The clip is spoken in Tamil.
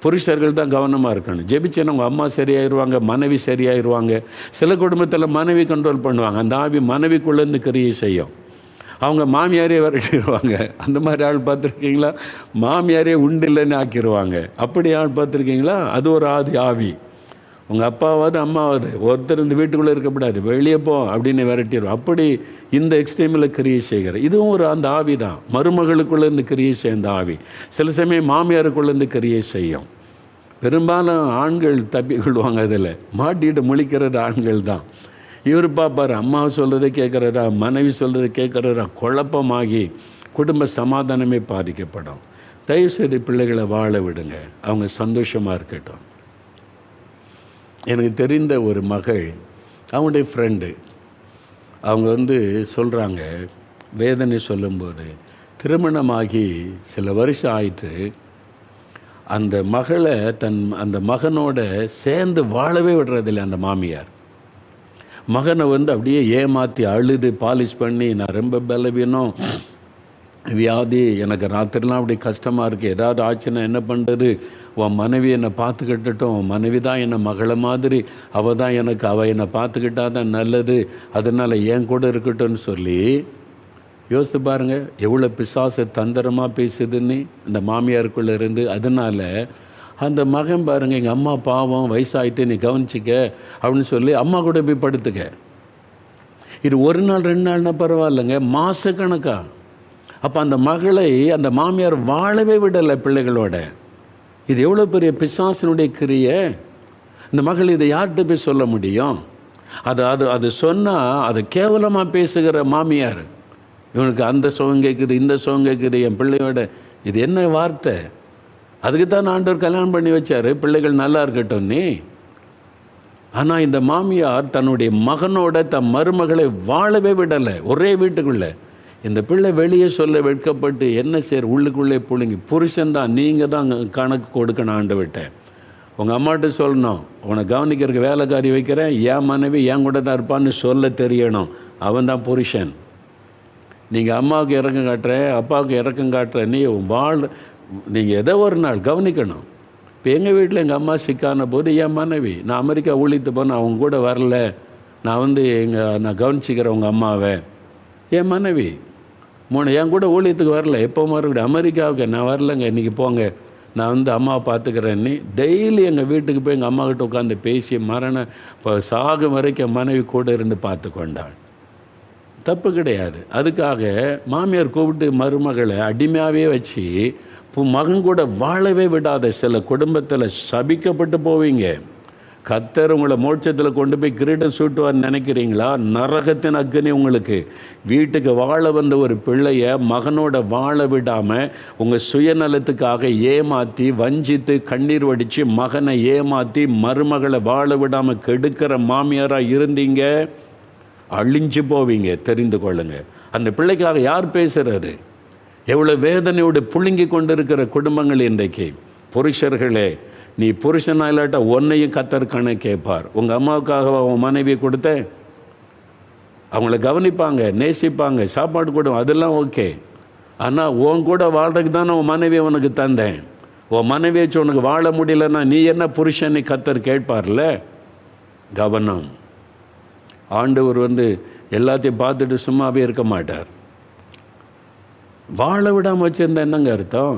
புருஷர்கள் தான் கவனமாக இருக்கணும். ஜெபிச்சேன்னா உங்கள் அம்மா சரியாயிருவாங்க மனைவி சரியாயிருவாங்க. சில குடும்பத்தில் மனைவி கண்ட்ரோல் பண்ணுவாங்க. அந்த ஆவி மனைவிக்குள்ளேருந்து கிரியை செய்யும். அவங்க மாமியாரே விரட்டிடுவாங்க அந்த மாதிரி ஆள் பார்த்துருக்கீங்களா? மாமியாரே உண்டு இல்லைன்னு ஆக்கிடுவாங்க அப்படி ஆள் பார்த்துருக்கீங்களா? அது ஒரு ஆதி ஆவி. உங்கள் அப்பாவாவது அம்மாவாது ஒருத்தர் இந்த வீட்டுக்குள்ளே இருக்கக்கூடாது வெளியே போ அப்படின்னு விரட்டிடும் அப்படி இந்த எக்ஸ்ட்ரீமில் கிரியை செய்கிற இதுவும் ஒரு அந்த ஆவி தான். மருமகளுக்குள்ளேருந்து கிரியை செய்ய ஆவி. சில சமயம் மாமியாருக்குள்ளேருந்து கிரியை செய்யும். பெரும்பாலும் ஆண்கள் தப்பி கொள்வாங்க அதில். மாட்டிட்டு முழிக்கிறது ஆண்கள் தான். இவர் பார்ப்பார் அம்மா சொல்கிறத கேட்குறதா மனைவி சொல்கிறத கேட்குறதா குழப்பமாகி குடும்ப சமாதானமே பாதிக்கப்படும். தயவுசெய்து பிள்ளைகளை வாழ விடுங்க. அவங்க சந்தோஷமாக இருக்கட்டும். எனக்கு தெரிந்த ஒரு மகள் அவங்களுடைய ஃப்ரெண்டு அவங்க வந்து சொல்கிறாங்க வேதனை சொல்லும்போது திருமணமாகி சில வருஷம் ஆயிட்டு அந்த மகளை தன் அந்த மகனோட சேர்ந்து வாழவே விடுறதில்லை அந்த மாமியார். மகனை வந்து அப்படியே ஏமாற்றி அழுது பாலிஷ் பண்ணி நான் ரொம்ப பலவீனம். வியாதி எனக்கு ராத்திரிலாம் அப்படி கஷ்டமாக இருக்குது ஏதாவது ஆச்சுன்னா என்ன பண்ணுறது உன் மனைவி என்னை பார்த்துக்கிட்டட்டும் உன் மனைவி தான் என்னை மகளை மாதிரி அவள் தான் எனக்கு அவள் என்னை பார்த்துக்கிட்டா தான் நல்லது அதனால் என் கூட இருக்கட்டும்னு சொல்லி யோசித்து பாருங்கள் எவ்வளோ பிசாசு தந்திரமாக பேசுதுன்னு இந்த மாமியாருக்குள்ளே இருந்து. அதனால் அந்த மகன் பாருங்கள் எங்கள் அம்மா பாவம் வயசாயிட்டு நீ கவனிச்சிக்க அப்படின்னு சொல்லி அம்மா கூட போய் படுத்துக்க. இது ஒரு நாள் ரெண்டு நாள்னா பரவாயில்லைங்க மாதக்கணக்கா அப்போ அந்த மகளை அந்த மாமியார் வாழவே விடலை பிள்ளைகளோட. இது எவ்வளோ பெரிய பிசாசினுடைய கிரியை? இந்த மகள் இதை யார்கிட்ட போய் சொல்ல முடியும்? அது அது அது சொன்னால் அது கேவலமாக பேசுகிற மாமியார். இவனுக்கு அந்த சுகம் கேட்குது இந்த சுகம் கேட்குது என் பிள்ளையோட. இது என்ன வார்த்தை? அதுக்கு தான் ஆண்டவர் கல்யாணம் பண்ணி வச்சார். பிள்ளைகள் நல்லா இருக்கட்டும் நீ. ஆனால் இந்த மாமியார் தன்னுடைய மகனோட தன் மருமகளை வாழவே விடலை. ஒரே வீட்டுக்குள்ளே. இந்த பிள்ளை வெளியே சொல்ல வெட்கப்பட்டு என்ன செய்ய உள்ளுக்குள்ளே புழுங்கி புருஷன் தான் நீங்கள் தான் கணக்கு கொடுக்கணும் ஆண்டு விட்டேன் உங்கள் அம்மாட்ட சொல்லணும் உன்னை கவனிக்கிறதுக்கு வேலைக்காரி வைக்கிறேன் என் மனைவி என் கூட தான் இருப்பான்னு சொல்ல தெரியணும். அவன் தான் புருஷன். நீங்கள் அம்மாவுக்கு இறக்கம் காட்டுற அப்பாவுக்கு இறக்கம் காட்டுற நீ வாழ் நீங்கள் ஏதோ ஒரு நாள் கவனிக்கணும். இப்போ எங்கள் வீட்டில் எங்கள் அம்மா சிக்கான போது என் மனைவி நான் அமெரிக்கா ஊழித்து போனேன் அவங்க கூட வரல. நான் வந்து எங்கள் நான் கவனிச்சிக்கிறேன் உங்கள் அம்மாவை. என் மனைவி மூணு என் கூட ஊழியத்துக்கு வரல. எப்போ மறுபடியும் அமெரிக்காவுக்கு நான் வரலங்க இன்றைக்கி போங்க. நான் வந்து அம்மாவை பார்த்துக்கிறேன்னு டெய்லி எங்கள் வீட்டுக்கு போய் எங்கள் அம்மாக்கிட்ட உட்காந்து பேசி மரண இப்போ சாகும் வரைக்கும் மனைவி கூட இருந்து பார்த்து கொண்டாள் தப்பு கிடையாது. அதுக்காக மாமியார் கூப்பிட்டு மருமகளை அடிமையாகவே வச்சு இப்போ மகன் கூட வாழவே விடாத சில குடும்பத்தில் சபிக்கப்பட்டு போவீங்க. கத்தர் உங்களை மோட்சத்தில் கொண்டு போய் கிரீடம் சூட்டுவார்னு நினைக்கிறீங்களா? நரகத்தின் அக்னி உங்களுக்கு. வீட்டுக்கு வாழ வந்த ஒரு பிள்ளைய மகனோட வாழ விடாமல் உங்கள் சுயநலத்துக்காக ஏமாற்றி வஞ்சித்து கண்ணீர் வடித்து மகனை ஏமாற்றி மருமகளை வாழ விடாமல் கெடுக்கிற மாமியாராக இருந்தீங்க? அழிஞ்சு போவீங்க தெரிந்து கொள்ளுங்க. அந்த பிள்ளைக்காக யார் பேசுகிறாரு எவ்வளோ வேதனையோடு புழுங்கி கொண்டிருக்கிற குடும்பங்கள் இன்றைக்கு. புருஷர்களே நீ புருஷனா இல்லாட்டா உன்னையும் கத்தற்கான கேட்பார். உங்கள் அம்மாவுக்காக உன் மனைவியை கொடுத்த அவங்கள கவனிப்பாங்க நேசிப்பாங்க சாப்பாடு கொடு அதெல்லாம் ஓகே. ஆனால் உன் கூட வாழ்றதுக்கு தான் உன் மனைவியை உனக்கு தந்தேன். உன் மனைவியை வச்சு உனக்கு வாழ முடியலன்னா நீ என்ன புருஷனை கத்தர் கேட்பார்ல? கவனம். ஆண்டவர் வந்து எல்லாத்தையும் பார்த்துட்டு சும்மாவே இருக்க மாட்டார். வாழ விடாமல் வச்சுருந்தா என்னங்க அர்த்தம்?